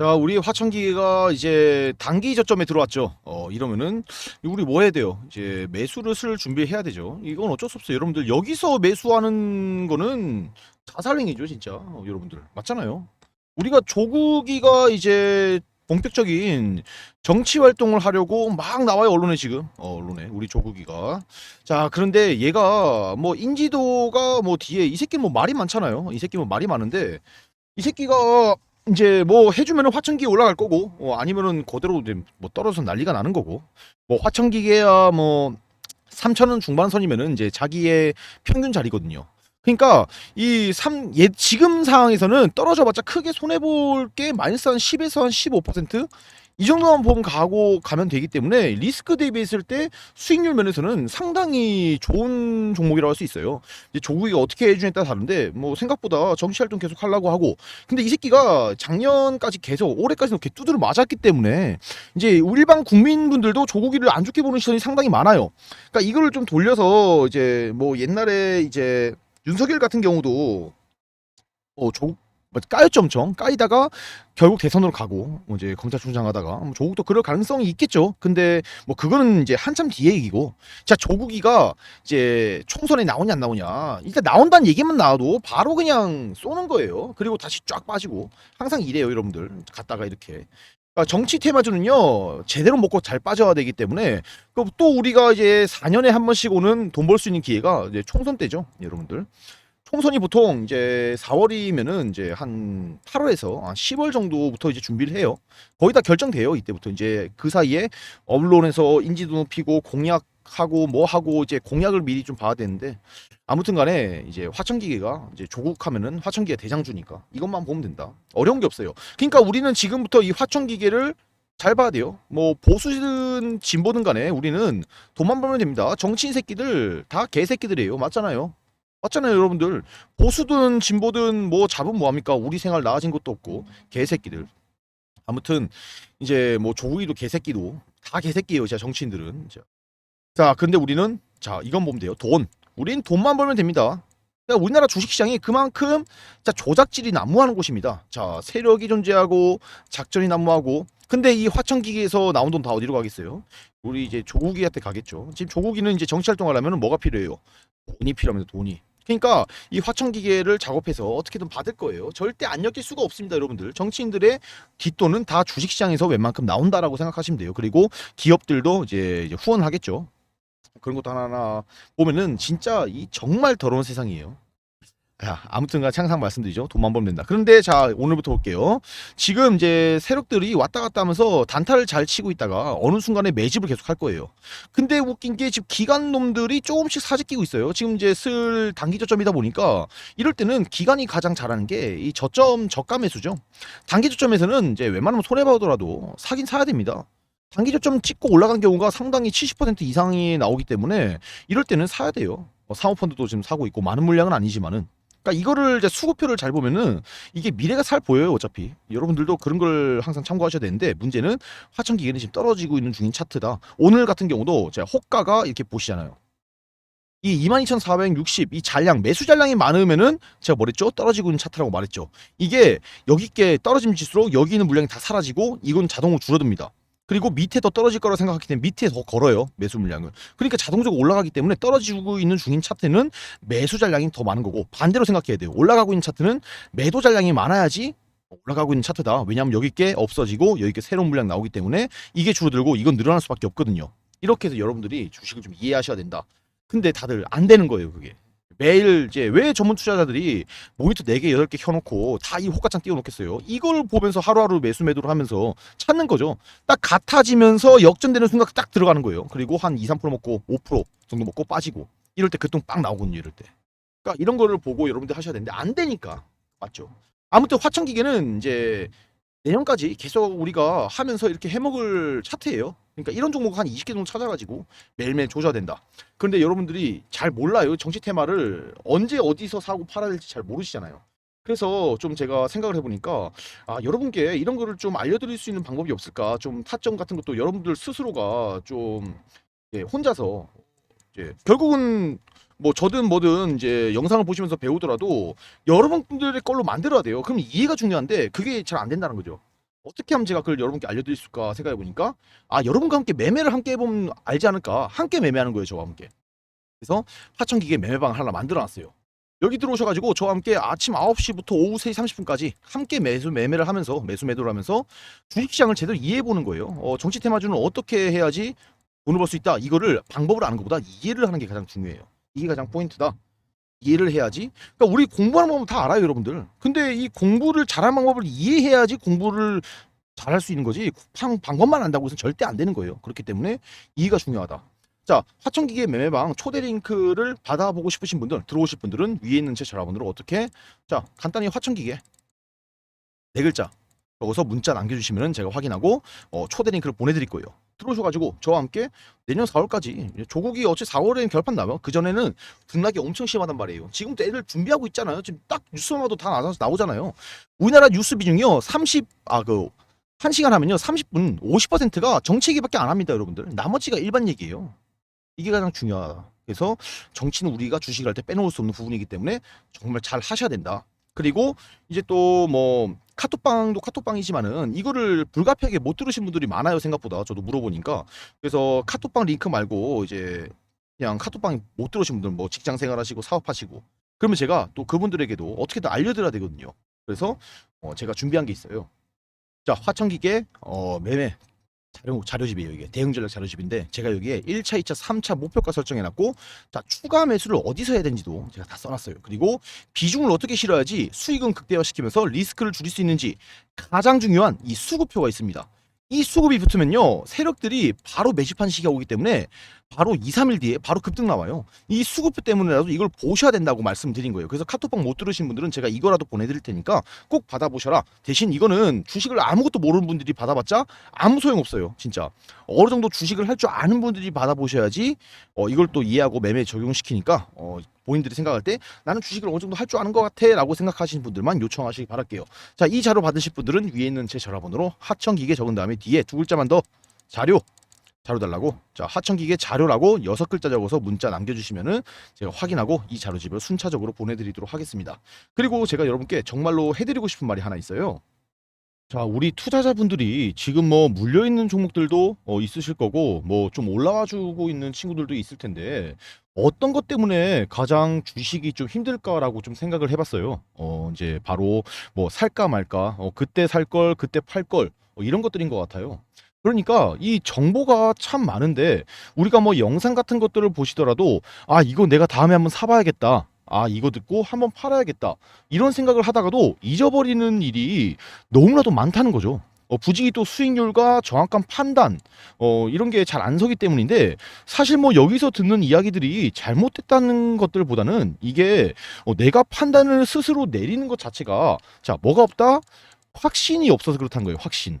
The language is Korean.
자, 우리 화천기가 이제 단기 저점에 들어왔죠. 어, 이러면은 우리 뭐 해야 돼요? 이제 매수를 쓸 준비해야 되죠. 이건 어쩔 수 없어요. 여러분들 여기서 매수하는 거는 자살행위죠, 진짜. 어, 여러분들. 맞잖아요. 우리가 조국이가 이제 본격적인 정치 활동을 하려고 막 나와요 언론에 지금 어, 언론에 우리 조국이가 자 그런데 얘가 뭐 인지도가 뭐 뒤에 이 새끼는 뭐 말이 많잖아요 이 새끼 뭐 말이 많은데 이 새끼가 이제 뭐 해주면은 화천기에 올라갈 거고 어, 아니면은 그대로 이제 뭐 떨어져서 난리가 나는 거고 뭐 화천기계야 뭐 3천원 중반선이면은 이제 자기의 평균 자리거든요. 그러니까 이 3, 예, 지금 상황에서는 떨어져봤자 크게 손해볼 게 마이너스 한 10에서 한 15%? 이 정도만 보면 가고 가면 되기 때문에 리스크 대비했을 때 수익률 면에서는 상당히 좋은 종목이라고 할 수 있어요. 이제 조국이가 어떻게 해주냐에 따라 다른데 뭐 생각보다 정치 활동 계속 하려고 하고 근데 이 새끼가 작년까지 계속 올해까지도 이렇게 두드려 맞았기 때문에 이제 일반 국민분들도 조국이를 안 좋게 보는 시선이 상당히 많아요. 그러니까 이거를 좀 돌려서 이제 뭐 옛날에 이제 윤석열 같은 경우도 어 조국 뭐 까였죠 엄청 까이다가 결국 대선으로 가고 뭐 이제 검찰총장 하다가 뭐 조국도 그럴 가능성이 있겠죠. 근데 뭐 그거는 이제 한참 뒤에 얘기고. 자 조국이가 이제 총선에 나오냐 안 나오냐. 일단 나온다는 얘기만 나와도 바로 그냥 쏘는 거예요. 그리고 다시 쫙 빠지고. 항상 이래요 여러분들. 갔다가 이렇게. 그러니까 정치 테마주는요 제대로 먹고 잘 빠져야 되기 때문에 그또 우리가 이제 4년에 한 번씩 오는 돈 벌 수 있는 기회가 이제 총선 때죠 여러분들 총선이 보통 이제 4월이면은 이제 한 8월에서 한 10월 정도부터 이제 준비를 해요 거의 다 결정돼요 이때부터 이제 그 사이에 언론에서 인지도 높이고 공약 하고 뭐 하고 이제 공약을 미리 좀 봐야 되는데 아무튼 간에 이제 화천기계가 이제 조국 하면은 화천기계 대장주니까 이것만 보면 된다. 어려운 게 없어요. 그러니까 우리는 지금부터 이 화천기계를 잘 봐야 돼요. 뭐 보수든 진보든 간에 우리는 돈만 벌면 됩니다. 정치인 새끼들 다 개새끼들이에요. 맞잖아요. 맞잖아요, 여러분들. 보수든 진보든 뭐 잡은 뭐 합니까? 우리 생활 나아진 것도 없고 개새끼들. 아무튼 이제 뭐 조국이도 개새끼도 다 개새끼예요, 진짜 정치인들은. 자, 자 근데 우리는 자 이건 보면 돼요. 돈. 우린 돈만 벌면 됩니다. 그러니까 우리나라 주식시장이 그만큼 자 조작질이 난무하는 곳입니다. 자 세력이 존재하고 작전이 난무하고 근데 이 화천기계에서 나온 돈 다 어디로 가겠어요? 우리 이제 조국이한테 가겠죠. 지금 조국이는 이제 정치 활동을 하려면 뭐가 필요해요? 돈이 필요합니다. 돈이. 그러니까 이 화천기계를 작업해서 어떻게든 받을 거예요. 절대 안 엮일 수가 없습니다, 여러분들. 정치인들의 뒷돈은 다 주식시장에서 웬만큼 나온다라고 생각하시면 돼요. 그리고 기업들도 이제, 후원하겠죠. 그런 것도 하나하나 보면은 진짜 이 정말 더러운 세상이에요. 야, 아무튼간 항상 말씀드리죠. 돈만 벌면 된다. 그런데 자, 오늘부터 볼게요. 지금 이제 세력들이 왔다 갔다 하면서 단타를 잘 치고 있다가 어느 순간에 매집을 계속 할 거예요. 근데 웃긴 게 지금 기관 놈들이 조금씩 사직 끼고 있어요. 지금 이제 슬 단기 저점이다 보니까 이럴 때는 기관이 가장 잘하는 게 이 저점 저가 매수죠. 단기 저점에서는 이제 웬만하면 손해 봐더라도 사긴 사야 됩니다. 단기 저점 찍고 올라간 경우가 상당히 70% 이상이 나오기 때문에 이럴 때는 사야 돼요. 뭐 사모펀드도 지금 사고 있고 많은 물량은 아니지만은 그러니까 이거를 이제 수급표를 잘 보면은 이게 미래가 잘 보여요 어차피. 여러분들도 그런 걸 항상 참고하셔야 되는데 문제는 화천기계는 지금 떨어지고 있는 중인 차트다. 오늘 같은 경우도 제가 호가가 이렇게 보시잖아요. 이 22,460 이 잔량 매수 잔량이 많으면은 제가 뭐랬죠? 떨어지고 있는 차트라고 말했죠. 이게 여기 게 떨어짐 지수로 여기 있는 물량이 다 사라지고 이건 자동으로 줄어듭니다 그리고 밑에 더 떨어질 거라고 생각하기 때문에 밑에 더 걸어요 매수 물량을 그러니까 자동적으로 올라가기 때문에 떨어지고 있는 중인 차트는 매수 잔량이 더 많은 거고 반대로 생각해야 돼요. 올라가고 있는 차트는 매도 잔량이 많아야지 올라가고 있는 차트다. 왜냐하면 여기 게 없어지고 여기 게 새로운 물량 나오기 때문에 이게 줄어들고 이건 늘어날 수밖에 없거든요. 이렇게 해서 여러분들이 주식을 좀 이해하셔야 된다. 근데 다들 안 되는 거예요 그게 매일 이제 왜 전문 투자자들이 모니터 4개 8개 켜놓고 다 이 호가창 띄워놓겠어요. 이걸 보면서 하루하루 매수 매도를 하면서 찾는 거죠. 딱 같아지면서 역전되는 순간 딱 들어가는 거예요. 그리고 한 2, 3% 먹고 5% 정도 먹고 빠지고 이럴 때 그통 빵 나오거든요 이럴 때. 그러니까 이런 거를 보고 여러분들 하셔야 되는데 안 되니까. 맞죠? 아무튼 화천기계는 이제 내년까지 계속 우리가 하면서 이렇게 해먹을 차트예요. 그러니까 이런 종목 한 20개 정도 찾아가지고 매일매일 조져야 된다. 그런데 여러분들이 잘 몰라요. 정치 테마를 언제 어디서 사고 팔아야 될지 잘 모르시잖아요. 그래서 좀 제가 생각을 해보니까 아 여러분께 이런 거를 좀 알려드릴 수 있는 방법이 없을까? 좀 타점 같은 것도 여러분들 스스로가 좀 예, 혼자서 이제 결국은 뭐 저든 뭐든 이제 영상을 보시면서 배우더라도 여러분들의 걸로 만들어야 돼요. 그럼 이해가 중요한데 그게 잘 안 된다는 거죠. 어떻게 하면 제가 그걸 여러분께 알려드릴 수 있을까 생각해 보니까 아 여러분과 함께 매매를 함께 해보면 알지 않을까? 함께 매매하는 거예요 저와 함께. 그래서 하천기계 매매방을 하나 만들어놨어요. 여기 들어오셔가지고 저와 함께 아침 9시부터 오후 3시 30분까지 함께 매수 매매를 하면서 매수 매도를 하면서 주식시장을 제대로 이해해 보는 거예요. 어, 정치 테마주는 어떻게 해야지 돈을 벌 수 있다 이거를 방법을 아는 것보다 이해를 하는 게 가장 중요해요 이게 가장 포인트다. 이해를 해야지. 그러니까 우리 공부하는 방법 다 알아요 여러분들. 근데 이 공부를 잘하는 방법을 이해해야지 공부를 잘할 수 있는 거지. 방, 방법만 안다고 해서 절대 안 되는 거예요. 그렇기 때문에 이해가 중요하다. 자 화천기계 매매방 초대 링크를 받아보고 싶으신 분들 들어오실 분들은 위에 있는 제 전화번호로 어떻게? 자 간단히 화천기계. 네 글자 적어서 문자 남겨주시면 제가 확인하고 어, 초대 링크를 보내드릴 거예요 들어오셔가지고 저와 함께 내년 4월까지 조국이 어째 4월에는 결판 나면 그 전에는 등락이 엄청 심하단 말이에요. 지금도 애들 준비하고 있잖아요. 지금 딱 뉴스만 봐도 다 나와서 나오잖아요. 우리나라 뉴스 비중이요. 30 아그한 시간 하면요 30분 50%가 정치 얘기밖에 안 합니다, 여러분들. 나머지가 일반 얘기예요. 이게 가장 중요하다. 그래서 정치는 우리가 주식을 할 때 빼놓을 수 없는 부분이기 때문에 정말 잘 하셔야 된다. 그리고 이제 또 뭐 카톡방도 카톡방이지만은 이거를 불가피하게 못 들으신 분들이 많아요 생각보다. 저도 물어보니까. 그래서 카톡방 링크 말고 이제 그냥 카톡방 못 들으신 분들 뭐 직장 생활하시고 사업하시고. 그러면 제가 또 그분들에게도 어떻게든 알려드려야 되거든요. 그래서 어 제가 준비한 게 있어요. 자 화천기계 어 매매 자료, 자료집이에요 이게. 대응 전략 자료집인데 제가 여기에 1차 2차 3차 목표가 설정해놨고 자 추가 매수를 어디서 해야 되는지도 제가 다 써놨어요. 그리고 비중을 어떻게 실어야지 수익은 극대화시키면서 리스크를 줄일 수 있는지 가장 중요한 이 수급표가 있습니다. 이 수급이 붙으면요 세력들이 바로 매집한 시기가 오기 때문에 바로 2, 3일 뒤에 바로 급등 나와요. 이 수급표 때문에라도 이걸 보셔야 된다고 말씀드린 거예요. 그래서 카톡방 못 들으신 분들은 제가 이거라도 보내드릴 테니까 꼭 받아보셔라. 대신 이거는 주식을 아무것도 모르는 분들이 받아봤자 아무 소용 없어요 진짜. 어느 정도 주식을 할 줄 아는 분들이 받아보셔야지 어, 이걸 또 이해하고 매매 적용시키니까 어, 본인들이 생각할 때 나는 주식을 어느 정도 할 줄 아는 것 같아 라고 생각하시는 분들만 요청하시기 바랄게요. 자 이 자료 받으실 분들은 위에 있는 제 전화번호로 하천기계 적은 다음에 뒤에 두 글자만 더 자료 자료 달라고 자 하천기계 자료라고 여섯 글자 적어서 문자 남겨주시면은 제가 확인하고 이 자료집을 순차적으로 보내드리도록 하겠습니다 그리고 제가 여러분께 정말로 해드리고 싶은 말이 하나 있어요 자, 우리 투자자분들이 지금 뭐 물려 있는 종목들도 어, 있으실 거고 뭐 좀 올라와 주고 있는 친구들도 있을 텐데 어떤 것 때문에 가장 주식이 좀 힘들까라고 좀 생각을 해봤어요. 어, 이제 바로 뭐 살까 말까, 어, 그때 살 걸, 그때 팔 걸, 어, 이런 것들인 것 같아요. 그러니까 이 정보가 참 많은데 우리가 뭐 영상 같은 것들을 보시더라도 아, 이거 내가 다음에 한번 사봐야겠다. 아, 이거 듣고 한번 팔아야겠다. 이런 생각을 하다가도 잊어버리는 일이 너무나도 많다는 거죠. 어, 부지기 또 수익률과 정확한 판단, 어, 이런 게 잘 안 서기 때문인데, 사실 뭐 여기서 듣는 이야기들이 잘못됐다는 것들보다는 이게 어, 내가 판단을 스스로 내리는 것 자체가, 자, 뭐가 없다? 확신이 없어서 그렇다는 거예요, 확신.